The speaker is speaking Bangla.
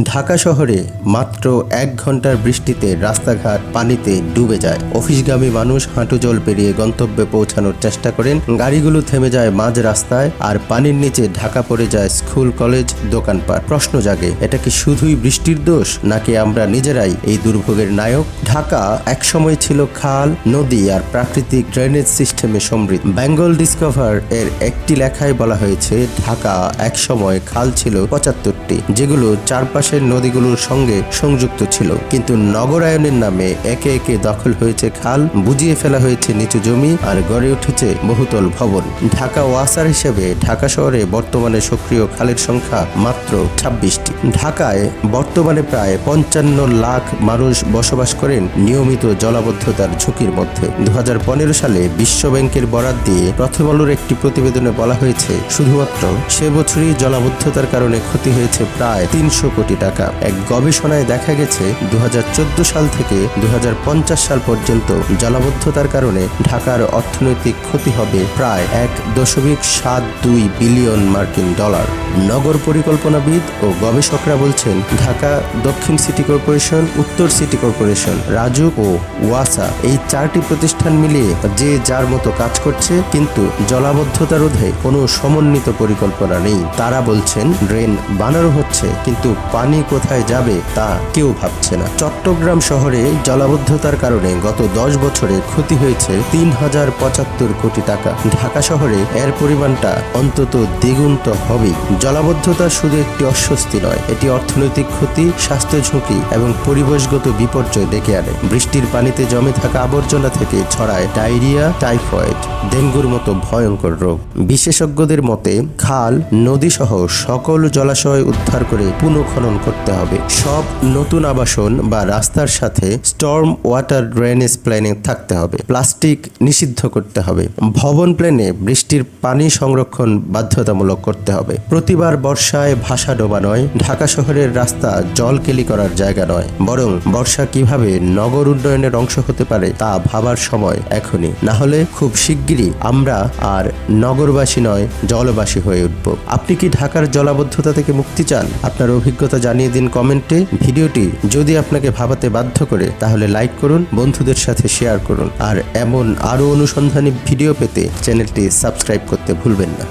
ঢাকা শহরে মাত্র এক ঘণ্টার বৃষ্টিতে রাস্তাঘাট পানিতে ডুবে যায়। অফিসগামী মানুষ হাঁটু জল পেরিয়ে গন্তব্যে পৌঁছানোর চেষ্টা করেন। গাড়িগুলো থেমে যায় মাঝ রাস্তায় আর পানির নিচে ঢাকা পড়ে যায় স্কুল, কলেজ, দোকানপাট। প্রশ্ন জাগে, এটা কি শুধুই বৃষ্টির দোষ, নাকি আমরা নিজেরাই এই দুর্ভোগের নায়ক? ঢাকা একসময় ছিল খাল, নদী আর প্রাকৃতিক ড্রেনেজ সিস্টেমে সমৃদ্ধ। বেঙ্গল ডিসকভার এর একটি লেখায় বলা হয়েছে, ঢাকা একসময় খাল ছিল পঁচাত্তরটি, যেগুলো চারপাশের নদীগুলোর সঙ্গে সংযুক্ত ছিল। কিন্তু নগরায়নের নামে একে একে দখল হয়েছে খাল বুঝিয়ে ফেলা হয়েছে নিচু জমি আর গড়ে উঠেছে বহুতল ভবন। ঢাকা ওয়াসার হিসেবে ঢাকা শহরে বর্তমানে সক্রিয় খালের সংখ্যা মাত্র ছাব্বিশটি। ঢাকায় বর্তমানে প্রায় পঞ্চান্ন লাখ মানুষ বসবাস করেন নিয়মিত জলাবদ্ধতার ঝুঁকির মধ্যে। দু হাজার পনেরো সালে বিশ্ব ব্যাংকের বরাদ দিয়ে প্রথম আলোর একটি প্রতিবেদনে বলা হয়েছে, শুধুমাত্র সে বছরই জলাবদ্ধতার কারণে ক্ষতি হয়েছে প্রায় তিনশো কোটি টাকা। এক গবেষণায় দেখা গেছে দু হাজার চোদ্দ সাল থেকে দু সাল পর্যন্ত জলাবদ্ধতার কারণে ঢাকার অর্থনৈতিক ক্ষতি হবে প্রায় এক দশমিক সাত দুই বিলিয়ন মার্কিন ডলার। নগর পরিকল্পনাবিদ ও গবেষকরা বলছেন, ঢাকা দক্ষিণ সিটি কর্পোরেশন, উত্তর সিটি কর্পোরেশন রাজুক ও ওয়াসা এই চারটি প্রতিষ্ঠান মিলিয়ে যে যার মতো কাজ করছে, কিন্তু জলাবদ্ধতা রোধে কোনো সমন্বিত পরিকল্পনা নেই। তারা বলছেন, ড্রেন বানানো হচ্ছে, কিন্তু পানি কোথায় যাবে তা কেউ ভাবছে না। চট্টগ্রাম শহরে জলাবদ্ধতার কারণে গত দশ বছরে ক্ষতি হয়েছে তিন হাজার পঁচাত্তর কোটি টাকা। ঢাকা শহরে এর পরিমাণটা অন্তত দ্বিগুণ তো হবেই। জলাবদ্ধতা শুধু একটি অস্বস্তি নয়, এটি অর্থনৈতিক ক্ষতি, স্বাস্থ্য ঝুঁকি এবং পরিবেশগত বিপর্যয় ডেকে আনে। বৃষ্টির পানিতে জমে থাকা আবর্জনা থেকে ছড়ায় ডায়রিয়া, টাইফয়েড, ডেঙ্গুর মতো ভয়ঙ্কর রোগ। বিশেষজ্ঞদের মতে, খাল নদী সহ সকল জলাশয় উদ্ধার করে পুনঃখনন করতে হবে। সব নতুন আবাসন বা রাস্তার সাথে স্টর্ম ওয়াটার ড্রেনেজ প্ল্যানে থাকতে হবে। প্লাস্টিক নিষিদ্ধ করতে হবে। ভবন প্ল্যানে বৃষ্টির পানি সংরক্ষণ বাধ্যতামূলক করতে হবে। প্রতিবার বর্ষায় ভাষা ডোবা নয়, ঢাকা শহরের রাস্তা জল কেলি করার জায়গা নয়। বরং বর্ষা কীভাবে নগর উন্নয়নের অংশ হতে পারে তা ভাবার সময় এখনই। না হলে খুব শিগগিরই আমরা আর নগরবাসী নয়, জলবাসী হয়ে উঠব। আপনি কি ঢাকার জলাবদ্ধতা থেকে মুক্তি চান? আপনার অভিজ্ঞতা জানিয়ে দিন কমেন্টে। ভিডিওটি যদি আপনাকে ভাবাতে বাধ্য করে, তাহলে লাইক করুন, বন্ধুদের সাথে শেয়ার করুন। আর এমন আরও অনুসন্ধানী ভিডিও পেতে চ্যানেলটি সাবস্ক্রাইব করতে ভুলবেন না।